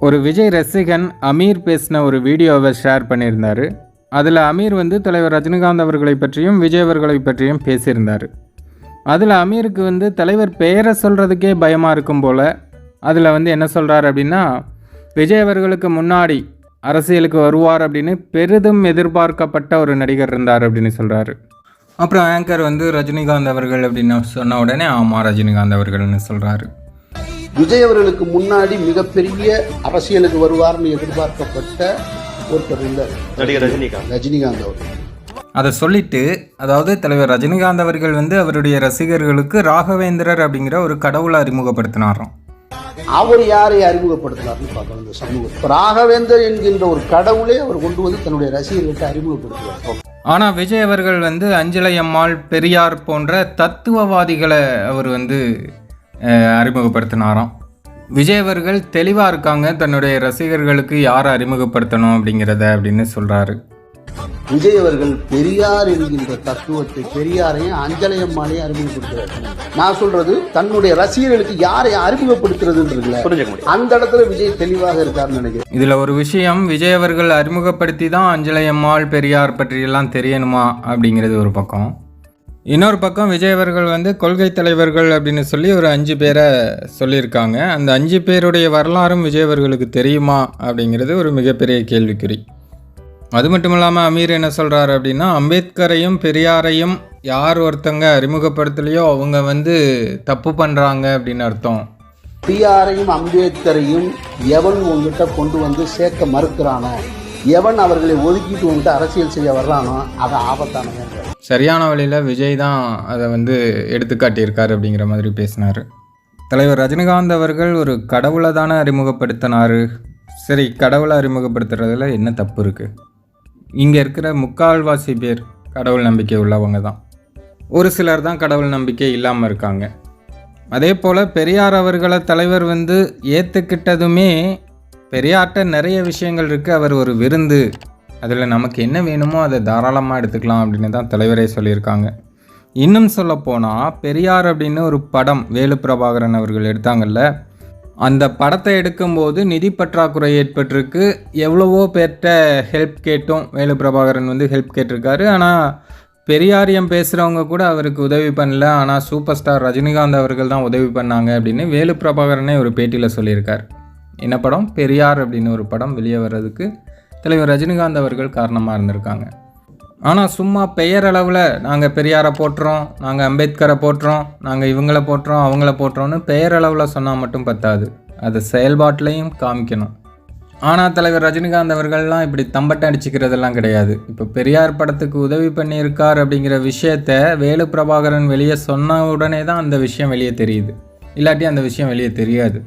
ஒரு விஜய் ரசிகன் அமீர் பேசின ஒரு வீடியோவை ஷேர் பண்ணியிருந்தார். அதில் அமீர் வந்து தலைவர் ரஜினிகாந்த் அவர்களை பற்றியும் விஜய் அவர்களை பற்றியும் பேசியிருந்தார். அதில் அமீருக்கு வந்து தலைவர் பெயரை சொல்கிறதுக்கே பயமாக இருக்கும் போல் அதில் வந்து என்ன சொல்கிறார் அப்படின்னா விஜய் அவர்களுக்கு முன்னாடி அரசியலுக்கு வருவார் அப்படின்னு பெரிதும் எதிர்பார்க்கப்பட்ட ஒரு நடிகர் இருந்தார் அப்படின்னு சொல்கிறாரு அப்புறம் ஆங்கர் வந்து ரஜினிகாந்த் அவர்கள் அப்படின்னு சொன்ன உடனே ஆமாம் ரஜினிகாந்த் அவர்கள்னு சொல்கிறாரு விஜய் அவர்களுக்கு முன்னாடி மிகப்பெரிய அரசியலுக்கு வருவார்னு எதிர்பார்க்கப்பட்ட ஒருத்தர் இருந்தார் நடிகர் ரஜினிகாந்த். ரஜினிகாந்த் அவர் அதை சொல்லிட்டு அதாவது தலைவர் ரஜினிகாந்த் அவர்கள் வந்து அவருடைய ரசிகர்களுக்கு ராகவேந்திரர் அப்படிங்கிற ஒரு கடவுளை அறிமுகப்படுத்தினாராம். அவர் யாரை அறிமுகப்படுத்தினார்னு பார்க்கணும் இந்த சமூகம். இப்ப ராகவேந்தர் என்கின்ற ஒரு கடவுளை அவர் கொண்டு வந்து தன்னுடைய ரசிகர்களுக்கு அறிமுகப்படுத்துவார் ஆனால் விஜய் அவர்கள் வந்து அஞ்சலை அம்மாள் பெரியார் போன்ற தத்துவவாதிகளை அவர் வந்து அறிமுகப்படுத்தினாராம் விஜய் அவர்கள் தெளிவாக இருக்காங்க. தன்னுடைய ரசிகர்களுக்கு யாரை அறிமுகப்படுத்தணும் அப்படிங்கிறத அப்படின்னு சொல்கிறாரு விஜய் அவர்கள் பெரியார் என்கின்ற தத்துவத்தை பெரியாரையும் அஞ்சலையம்மாளையும் அறிமுகப்படுத்துறாரு. நான் சொல்றது தன்னுடைய ரசிகர்களுக்கு யாரை அறிமுகப்படுத்துறதுன்றதுல அந்த இடத்துல விஜய் தெளிவாக இருக்காருன்னு நினைக்கிறேன். இதில் ஒரு விஷயம் விஜய் அவர்கள் அறிமுகப்படுத்தி தான் அஞ்சலை அம்மாள் பெரியார் பற்றியெல்லாம் தெரியணுமா அப்படிங்கிறது ஒரு பக்கம். இன்னொரு பக்கம் விஜய் அவர்கள் வந்து கொள்கை தலைவர்கள் அப்படின்னு சொல்லி ஒரு அஞ்சு பேரை சொல்லியிருக்காங்க. அந்த அஞ்சு பேருடைய வரலாறும் விஜய் அவர்களுக்கு தெரியுமா அப்படிங்கிறது ஒரு மிகப்பெரிய கேள்விக்குறி. அது மட்டும் இல்லாமல் அமீர் என்ன சொல்கிறாரு அப்படின்னா அம்பேத்கரையும் பெரியாரையும் யார் ஒருத்தங்க அறிமுகப்படுத்தலையோ அவங்க வந்து தப்பு பண்ணுறாங்க அப்படின்னு அர்த்தம். பெரியாரையும் அம்பேத்கரையும் எவன் உங்ககிட்ட கொண்டு வந்து சேர்க்க மறுக்கிறானோ எவன் அவர்களை ஒதுக்கிட்டு வந்துட்டு அரசியல் செய்ய வர்றானோ அது ஆபத்தானவங்க சரியான வழியில் விஜய் தான் அதை வந்து எடுத்துக்காட்டியிருக்காரு அப்படிங்கிற மாதிரி பேசினார். தலைவர் ரஜினிகாந்த் அவர்கள் ஒரு கடவுளை தானே அறிமுகப்படுத்தினார். சரி கடவுளை அறிமுகப்படுத்துறதுல என்ன தப்பு இருக்குது இங்கே இருக்கிற முக்கால்வாசி பேர் கடவுள் நம்பிக்கை உள்ளவங்க தான். ஒரு சிலர் தான் கடவுள் நம்பிக்கை இல்லாமல் இருக்காங்க. அதே போல் பெரியார் அவர்களை தலைவர் வந்து ஏற்றுக்கிட்டதுமே பெரியார்கிட்ட நிறைய விஷயங்கள் இருக்குது அவர் ஒரு விருந்து. அதில் நமக்கு என்ன வேணுமோ அதை தாராளமாக எடுத்துக்கலாம் அப்படின்னு தான் தலைவரே சொல்லியிருக்காங்க. இன்னும் சொல்லப்போனால் பெரியார் அப்படின்னு ஒரு படம் வேலு பிரபாகரன் அவர்கள் எடுத்தாங்கல்ல. அந்த படத்தை எடுக்கும்போது நிதி பற்றாக்குறை ஏற்பட்டிருக்கு. எவ்வளவோ பேர்கிட்ட ஹெல்ப் கேட்டும். வேலு பிரபாகரன் வந்து ஹெல்ப் கேட்டிருக்காரு. ஆனால் பெரியாரியம் பேசுகிறவங்க கூட அவருக்கு உதவி பண்ணல. ஆனால் சூப்பர் ஸ்டார் ரஜினிகாந்த் அவர்கள் தான் உதவி பண்ணாங்க அப்படின்னு வேலு பிரபாகரனே ஒரு பேட்டியில் சொல்லியிருக்கார். என்ன படம்? பெரியார் அப்படின்னு ஒரு படம் வெளியே வர்றதுக்கு தலைவர் ரஜினிகாந்த் அவர்கள் காரணமாக இருந்திருக்காங்க. ஆனால் சும்மா பெயரளவில் நாங்கள் பெரியாரை போட்டுறோம் நாங்கள் அம்பேத்கரை போட்டுறோம் நாங்கள் இவங்கள போட்டுறோம் அவங்கள போட்டுறோன்னு பெயரளவில் சொன்னால் மட்டும் பத்தாது. அது செயல்பாட்டிலையும் காமிக்கணும். ஆனால் தலைவர் ரஜினிகாந்த் அவர்கள்லாம் இப்படி தம்பட்டை அடிச்சுக்கிறதெல்லாம் கிடையாது. இப்போ பெரியார் படத்துக்கு உதவி பண்ணியிருக்கார் அப்படிங்கிற விஷயத்த வேலு பிரபாகரன் வெளியே சொன்ன உடனே தான் அந்த விஷயம் வெளியே தெரியுது. இல்லாட்டி அந்த விஷயம் வெளியே தெரியாது.